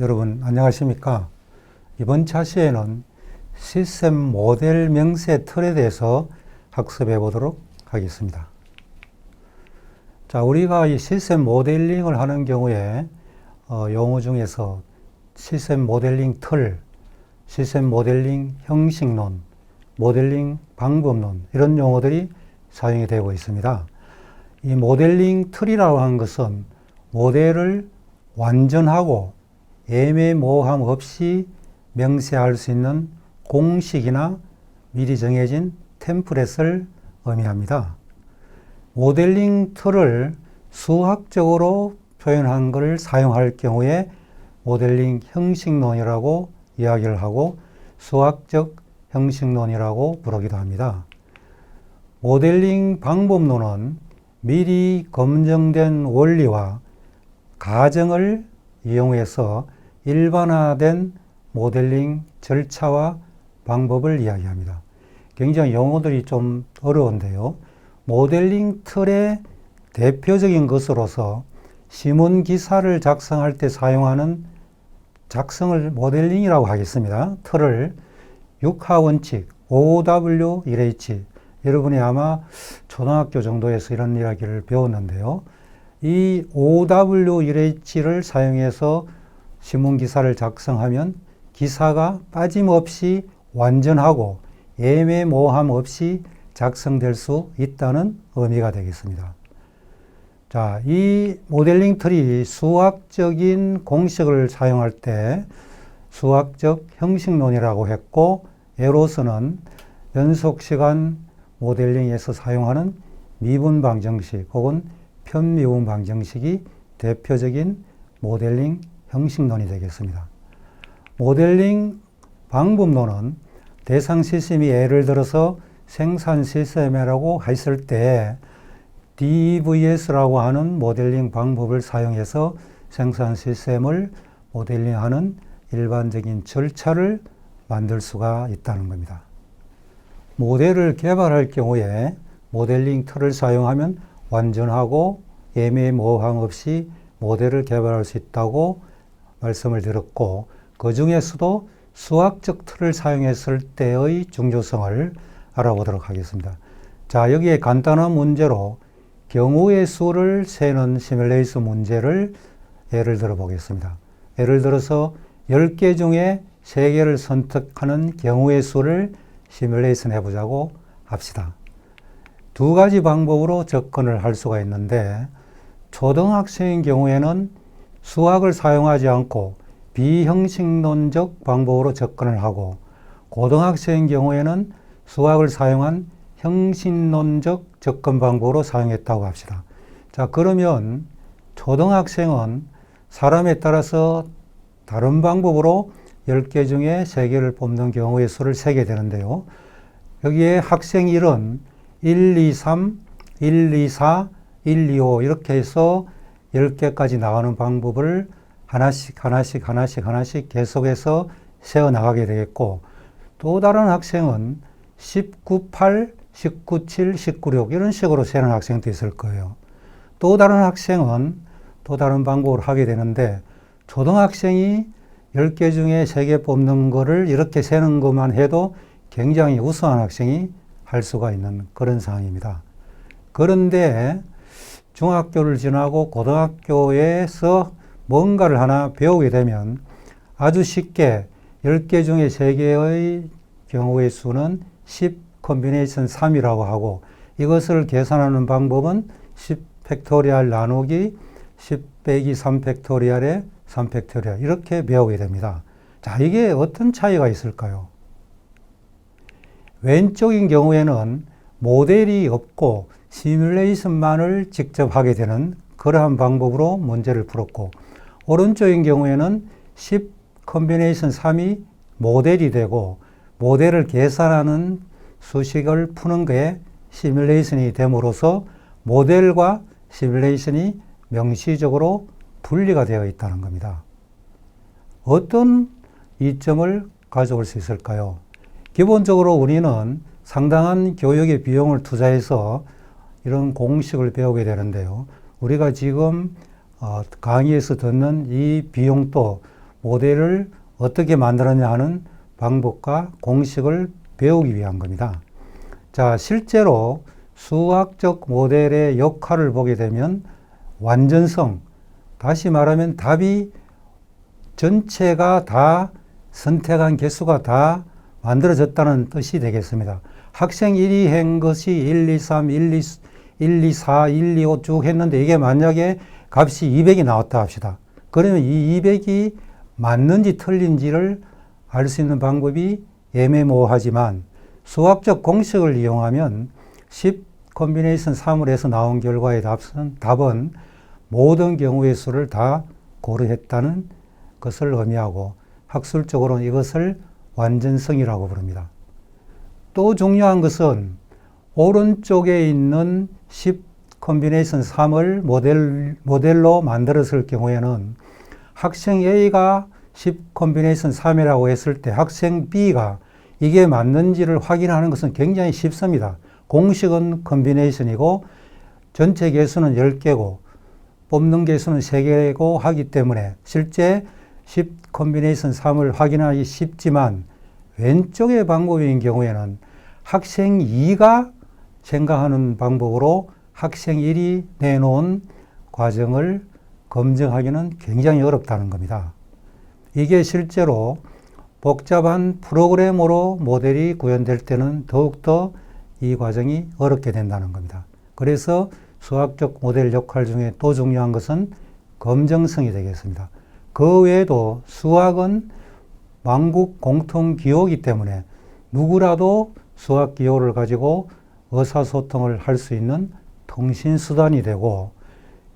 여러분 안녕하십니까? 이번 차시에는 시스템 모델 명세 틀에 대해서 학습해 보도록 하겠습니다. 자, 우리가 이 시스템 모델링을 하는 경우에 어, 용어 중에서 시스템 모델링 틀, 시스템 모델링 형식론, 모델링 방법론 이런 용어들이 사용이 되고 있습니다. 이 모델링 틀이라고 하는 것은 모델을 완전하고 애매모호함 없이 명세할 수 있는 공식이나 미리 정해진 템플릿을 의미합니다. 모델링 틀을 수학적으로 표현한 것을 사용할 경우에 모델링 형식론이라고 이야기를 하고 수학적 형식론이라고 부르기도 합니다. 모델링 방법론은 미리 검증된 원리와 가정을 이용해서 일반화된 모델링 절차와 방법을 이야기합니다. 굉장히 용어들이 좀 어려운데요. 모델링 틀의 대표적인 것으로서 신문 기사를 작성할 때 사용하는 작성을 모델링이라고 하겠습니다. 틀을 육하 원칙, OW1H. 여러분이 아마 초등학교 정도에서 이런 이야기를 배웠는데요. 이 OW1H를 사용해서 신문 기사를 작성하면 기사가 빠짐없이 완전하고 애매모호함 없이 작성될 수 있다는 의미가 되겠습니다. 자, 이 모델링 틀이 수학적인 공식을 사용할 때 수학적 형식론이라고 했고, 예로서는 연속 시간 모델링에서 사용하는 미분 방정식 혹은 편미분 방정식이 대표적인 모델링 형식론이 되겠습니다. 모델링 방법론은 대상 시스템이 예를 들어서 생산 시스템이라고 했을 때 DVS라고 하는 모델링 방법을 사용해서 생산 시스템을 모델링하는 일반적인 절차를 만들 수가 있다는 겁니다. 모델을 개발할 경우에 모델링 틀을 사용하면 완전하고 애매모호함 없이 모델을 개발할 수 있다고 말씀을 드렸고 그 중에서도 수학적 틀을 사용했을 때의 중요성을 알아보도록 하겠습니다. 자, 여기에 간단한 문제로 경우의 수를 세는 시뮬레이션 문제를 예를 들어 보겠습니다. 예를 들어서 10개 중에 3개를 선택하는 경우의 수를 시뮬레이션 해보자고 합시다. 두 가지 방법으로 접근을 할 수가 있는데 초등학생인 경우에는 수학을 사용하지 않고 비형식론적 방법으로 접근을 하고 고등학생인 경우에는 수학을 사용한 형식론적 접근 방법으로 사용했다고 합시다. 자, 그러면 초등학생은 사람에 따라서 다른 방법으로 10개 중에 3개를 뽑는 경우의 수를 세게 되는데요. 여기에 학생 1은 1, 2, 3, 1, 2, 4, 1, 2, 5 이렇게 해서 10개까지 나가는 방법을 하나씩 하나씩 하나씩 하나씩 계속해서 세어 나가게 되겠고 또 다른 학생은 19, 8, 19, 7, 19, 6 이런 식으로 세는 학생도 있을 거예요. 또 다른 학생은 또 다른 방법을 하게 되는데 초등학생이 10개 중에 3개 뽑는 거를 이렇게 세는 것만 해도 굉장히 우수한 학생이 할 수가 있는 그런 상황입니다. 그런데 중학교를 지나고 고등학교에서 뭔가를 하나 배우게 되면 아주 쉽게 10개 중에 3개의 경우의 수는 10 컨비네이션 3이라고 하고 이것을 계산하는 방법은 10 팩토리얼 나누기 10 빼기 3 팩토리얼에 3 팩토리얼 이렇게 배우게 됩니다. 자, 이게 어떤 차이가 있을까요? 왼쪽인 경우에는 모델이 없고 시뮬레이션만을 직접 하게 되는 그러한 방법으로 문제를 풀었고 오른쪽인 경우에는 10 컨비네이션 3이 모델이 되고 모델을 계산하는 수식을 푸는 게 시뮬레이션이 됨으로써 모델과 시뮬레이션이 명시적으로 분리가 되어 있다는 겁니다. 어떤 이점을 가져올 수 있을까요? 기본적으로 우리는 상당한 교육의 비용을 투자해서 이런 공식을 배우게 되는데요. 우리가 지금 어, 강의에서 듣는 이 비용도 모델을 어떻게 만들었냐 하는 방법과 공식을 배우기 위한 겁니다. 자, 실제로 수학적 모델의 역할을 보게 되면 완전성, 다시 말하면 답이 전체가 다 선택한 개수가 다 만들어졌다는 뜻이 되겠습니다. 학생 1이 한 것이 1, 2, 3, 1, 2, 1, 2, 4, 1, 2, 5 쭉 했는데 이게 만약에 값이 200이 나왔다 합시다. 그러면 이 200이 맞는지 틀린지를 알 수 있는 방법이 애매모호하지만 수학적 공식을 이용하면 10 컨비네이션 3을 해서 나온 결과의 답은, 답은 모든 경우의 수를 다 고려했다는 것을 의미하고 학술적으로는 이것을 완전성이라고 부릅니다. 또 중요한 것은 오른쪽에 있는 10 컨비네이션 3을 모델, 모델로 만들었을 경우에는 학생 A가 10 컨비네이션 3이라고 했을 때 학생 B가 이게 맞는지를 확인하는 것은 굉장히 쉽습니다. 공식은 컨비네이션이고 전체 개수는 10개고 뽑는 개수는 3개고 하기 때문에 실제 10 컨비네이션 3을 확인하기 쉽지만 왼쪽의 방법인 경우에는 학생 2가 생각하는 방법으로 학생 1이 내놓은 과정을 검증하기는 굉장히 어렵다는 겁니다. 이게 실제로 복잡한 프로그램으로 모델이 구현될 때는 더욱더 이 과정이 어렵게 된다는 겁니다. 그래서 수학적 모델 역할 중에 또 중요한 것은 검증성이 되겠습니다. 그 외에도 수학은 만국 공통 기호이기 때문에 누구라도 수학 기호를 가지고 의사소통을 할 수 있는 통신 수단이 되고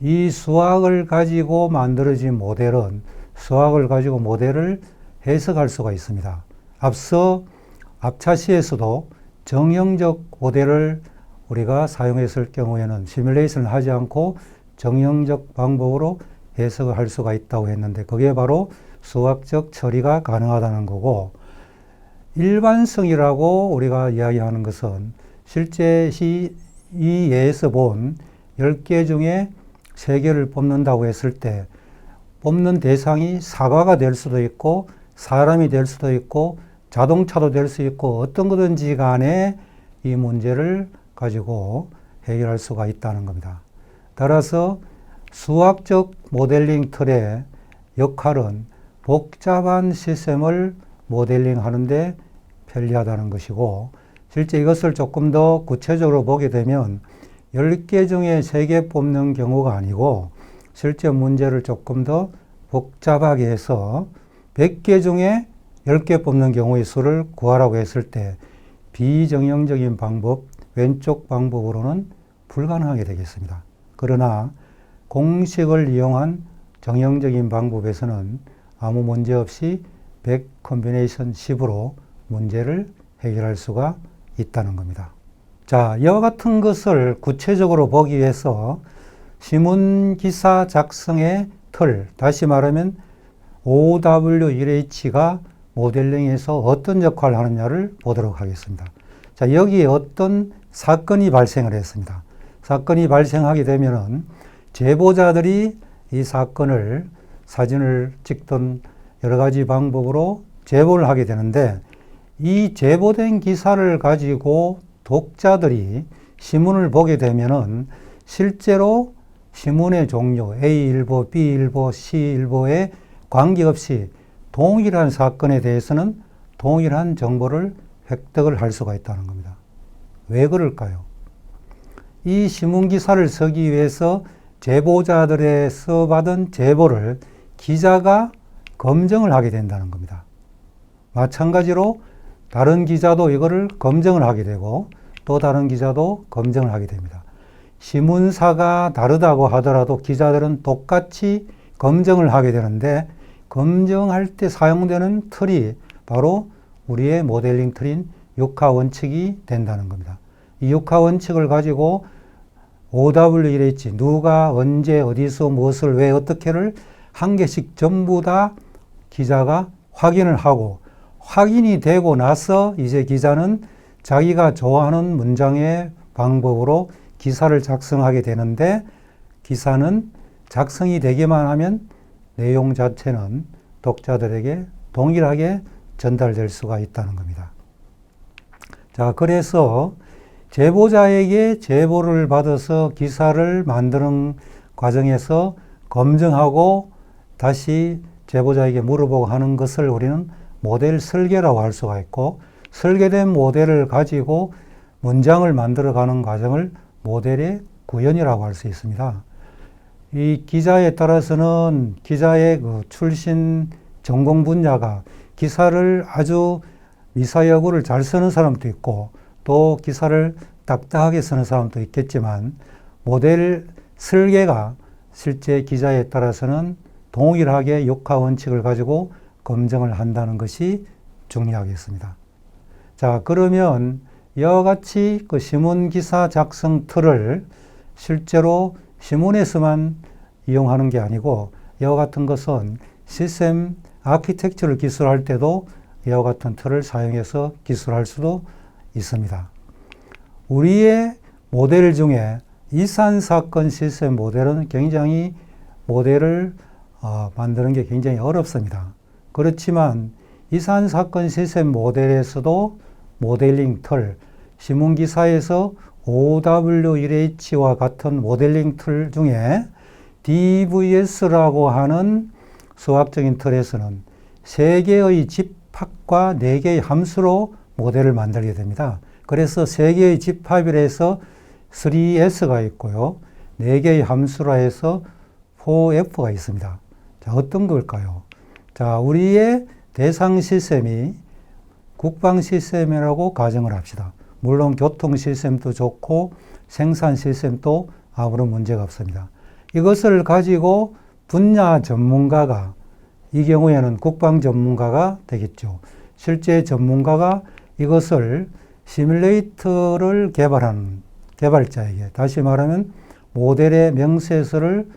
이 수학을 가지고 만들어진 모델은 수학을 가지고 모델을 해석할 수가 있습니다. 앞서 앞차시에서도 정형적 모델을 우리가 사용했을 경우에는 시뮬레이션을 하지 않고 정형적 방법으로 해석을 할 수가 있다고 했는데 그게 바로 수학적 처리가 가능하다는 거고 일반성이라고 우리가 이야기하는 것은 실제 이 예에서 본 10개 중에 3개를 뽑는다고 했을 때 뽑는 대상이 사과가 될 수도 있고 사람이 될 수도 있고 자동차도 될 수 있고 어떤 거든지 간에 이 문제를 가지고 해결할 수가 있다는 겁니다. 따라서 수학적 모델링 틀의 역할은 복잡한 시스템을 모델링 하는데 편리하다는 것이고 실제 이것을 조금 더 구체적으로 보게 되면 10개 중에 3개 뽑는 경우가 아니고 실제 문제를 조금 더 복잡하게 해서 100개 중에 10개 뽑는 경우의 수를 구하라고 했을 때 비정형적인 방법, 왼쪽 방법으로는 불가능하게 되겠습니다. 그러나 공식을 이용한 정형적인 방법에서는 아무 문제 없이 100 컨비네이션 10으로 문제를 해결할 수가 있다는 겁니다. 자, 이와 같은 것을 구체적으로 보기 위해서 신문 기사 작성의 틀, 다시 말하면 OW1H가 모델링에서 어떤 역할을 하느냐를 보도록 하겠습니다. 자, 여기에 어떤 사건이 발생을 했습니다. 사건이 발생하게 되면은 제보자들이 이 사건을 사진을 찍던 여러 가지 방법으로 제보를 하게 되는데 이 제보된 기사를 가지고 독자들이 신문을 보게 되면은 실제로 신문의 종류 A일보, B일보, C일보에 관계없이 동일한 사건에 대해서는 동일한 정보를 획득을 할 수가 있다는 겁니다. 왜 그럴까요? 이 신문 기사를 쓰기 위해서 제보자들의 써받은 제보를 기자가 검증을 하게 된다는 겁니다. 마찬가지로 다른 기자도 이거를 검증을 하게 되고 또 다른 기자도 검증을 하게 됩니다. 신문사가 다르다고 하더라도 기자들은 똑같이 검증을 하게 되는데 검증할 때 사용되는 틀이 바로 우리의 모델링 틀인 육하 원칙이 된다는 겁니다. 이 육하 원칙을 가지고 OW1H 누가 언제 어디서 무엇을 왜 어떻게를 한 개씩 전부 다 기자가 확인을 하고 확인이 되고 나서 이제 기자는 자기가 좋아하는 문장의 방법으로 기사를 작성하게 되는데 기사는 작성이 되기만 하면 내용 자체는 독자들에게 동일하게 전달될 수가 있다는 겁니다. 자, 그래서 제보자에게 제보를 받아서 기사를 만드는 과정에서 검증하고 다시 제보자에게 물어보고 하는 것을 우리는 모델 설계라고 할 수가 있고 설계된 모델을 가지고 문장을 만들어가는 과정을 모델의 구현이라고 할 수 있습니다. 이 기자에 따라서는 기자의 그 출신 전공 분야가 기사를 아주 미사여구를 잘 쓰는 사람도 있고 또 기사를 딱딱하게 쓰는 사람도 있겠지만 모델 설계가 실제 기자에 따라서는 동일하게 역화 원칙을 가지고 검증을 한다는 것이 중요하겠습니다. 자, 그러면 이와 같이 그 신문 기사 작성 틀을 실제로 신문에서만 이용하는 게 아니고 이와 같은 것은 시스템 아키텍처를 기술할 때도 이와 같은 틀을 사용해서 기술할 수도 있습니다. 우리의 모델 중에 이산 사건 시스템 모델은 굉장히 모델을 어, 만드는 게 굉장히 어렵습니다. 그렇지만 이산 사건 시스템 모델에서도 모델링 틀, 신문 기사에서 OW1H와 같은 모델링 틀 중에 DVS라고 하는 수학적인 틀에서는 세 개의 집합과 네 개의 함수로 모델을 만들게 됩니다. 그래서 세 개의 집합이라 해서 3S가 있고요. 네 개의 함수라 해서 4F가 있습니다. 자, 어떤 걸까요? 자, 우리의 대상 시스템이 국방 시스템이라고 가정을 합시다. 물론 교통 시스템도 좋고 생산 시스템도 아무런 문제가 없습니다. 이것을 가지고 분야 전문가가 이 경우에는 국방 전문가가 되겠죠. 실제 전문가가 이것을 시뮬레이터를 개발한 개발자에게 다시 말하면 모델의 명세서를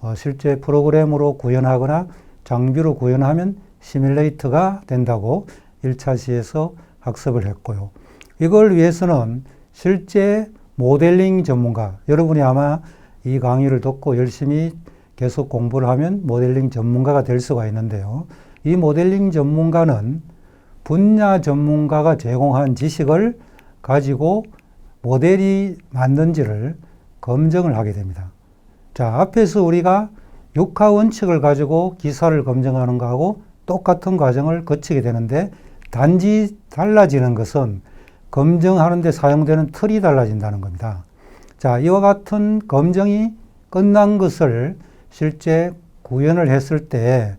어, 실제 프로그램으로 구현하거나 장비로 구현하면 시뮬레이터가 된다고 1차 시에서 학습을 했고요. 이걸 위해서는 실제 모델링 전문가, 여러분이 아마 이 강의를 듣고 열심히 계속 공부를 하면 모델링 전문가가 될 수가 있는데요. 이 모델링 전문가는 분야 전문가가 제공한 지식을 가지고 모델이 맞는지를 검증을 하게 됩니다. 자, 앞에서 우리가 육하 원칙을 가지고 기사를 검증하는 거하고 똑같은 과정을 거치게 되는데 단지 달라지는 것은 검증하는 데 사용되는 틀이 달라진다는 겁니다. 자, 이와 같은 검증이 끝난 것을 실제 구현을 했을 때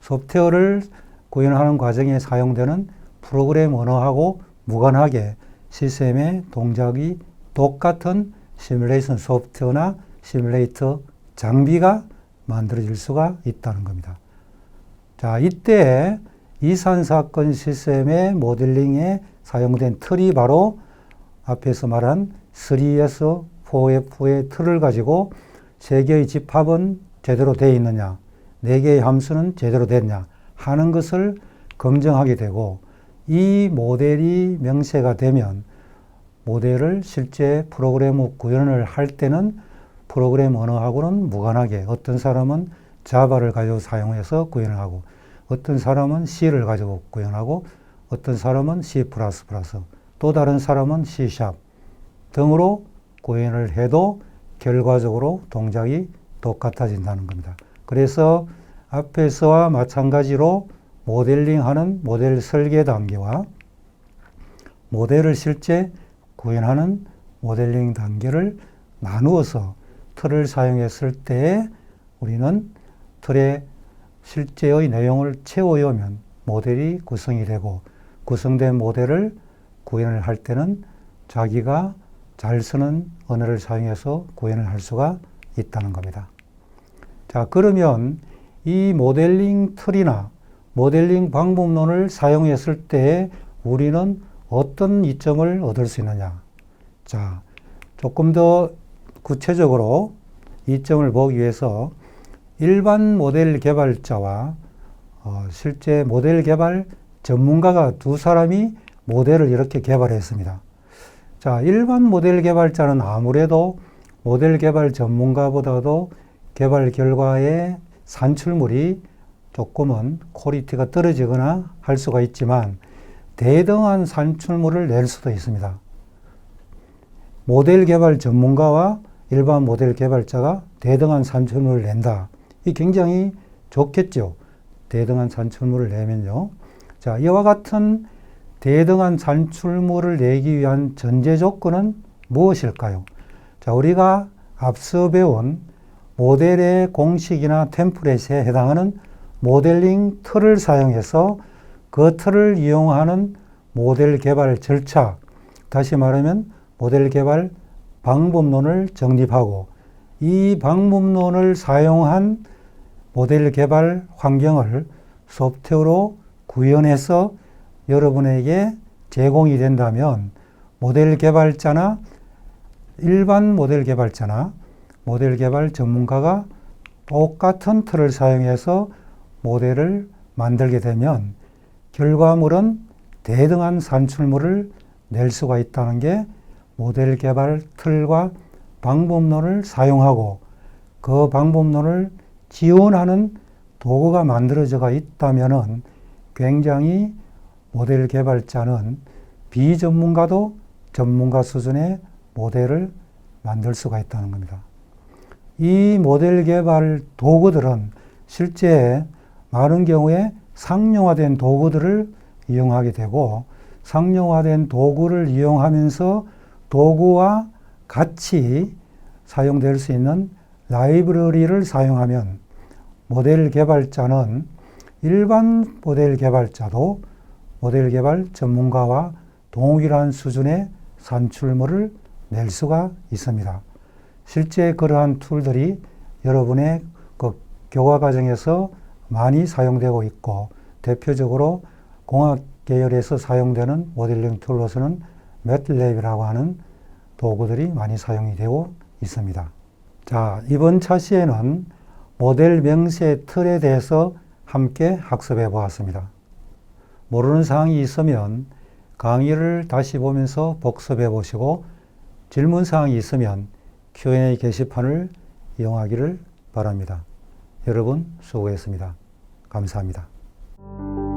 소프트웨어를 구현하는 과정에 사용되는 프로그램 언어하고 무관하게 시스템의 동작이 똑같은 시뮬레이션 소프트웨어나 시뮬레이터 장비가 만들어질 수가 있다는 겁니다. 자, 이때 이산 사건 시스템의 모델링에 사용된 틀이 바로 앞에서 말한 3S, 4F의 틀을 가지고 세 개의 집합은 제대로 되어 있느냐, 네 개의 함수는 제대로 됐냐 하는 것을 검증하게 되고 이 모델이 명세가 되면 모델을 실제 프로그램 구현을 할 때는 프로그램 언어하고는 무관하게 어떤 사람은 자바를 가지고 사용해서 구현을 하고 어떤 사람은 C를 가지고 구현하고 어떤 사람은 C++, 또 다른 사람은 C# 등으로 구현을 해도 결과적으로 동작이 똑같아진다는 겁니다. 그래서 앞에서와 마찬가지로 모델링하는 모델 설계 단계와 모델을 실제 구현하는 모델링 단계를 나누어서 틀을 사용했을 때 우리는 틀의 실제의 내용을 채워오면 모델이 구성이 되고 구성된 모델을 구현을 할 때는 자기가 잘 쓰는 언어를 사용해서 구현을 할 수가 있다는 겁니다. 자, 그러면 이 모델링 틀이나 모델링 방법론을 사용했을 때 우리는 어떤 이점을 얻을 수 있느냐? 자, 조금 더 구체적으로 이 점을 보기 위해서 일반 모델 개발자와 어, 실제 모델 개발 전문가가 두 사람이 모델을 이렇게 개발했습니다. 자, 일반 모델 개발자는 아무래도 모델 개발 전문가보다도 개발 결과의 산출물이 조금은 퀄리티가 떨어지거나 할 수가 있지만 대등한 산출물을 낼 수도 있습니다. 모델 개발 전문가와 일반 모델 개발자가 대등한 산출물을 낸다. 이 굉장히 좋겠죠. 대등한 산출물을 내면요. 자, 이와 같은 대등한 산출물을 내기 위한 전제 조건은 무엇일까요? 자, 우리가 앞서 배운 모델의 공식이나 템플릿에 해당하는 모델링 틀을 사용해서 그 틀을 이용하는 모델 개발 절차, 다시 말하면 모델 개발 방법론을 정립하고 이 방법론을 사용한 모델 개발 환경을 소프트웨어로 구현해서 여러분에게 제공이 된다면 모델 개발자나 일반 모델 개발자나 모델 개발 전문가가 똑같은 틀을 사용해서 모델을 만들게 되면 결과물은 대등한 산출물을 낼 수가 있다는 게 모델 개발 틀과 방법론을 사용하고 그 방법론을 지원하는 도구가 만들어져가 있다면은 굉장히 모델 개발자는 비전문가도 전문가 수준의 모델을 만들 수가 있다는 겁니다. 이 모델 개발 도구들은 실제 많은 경우에 상용화된 도구들을 이용하게 되고 상용화된 도구를 이용하면서 도구와 같이 사용될 수 있는 라이브러리를 사용하면 모델 개발자는 일반 모델 개발자도 모델 개발 전문가와 동일한 수준의 산출물을 낼 수가 있습니다. 실제 그러한 툴들이 여러분의 그 교과 과정에서 많이 사용되고 있고 대표적으로 공학 계열에서 사용되는 모델링 툴로서는 매틀랩이라고 하는 도구들이 많이 사용이 되고 있습니다. 자, 이번 차시에는 모델 명세 틀에 대해서 함께 학습해 보았습니다. 모르는 사항이 있으면 강의를 다시 보면서 복습해 보시고 질문 사항이 있으면 Q&A 게시판을 이용하기를 바랍니다. 여러분 수고했습니다. 감사합니다.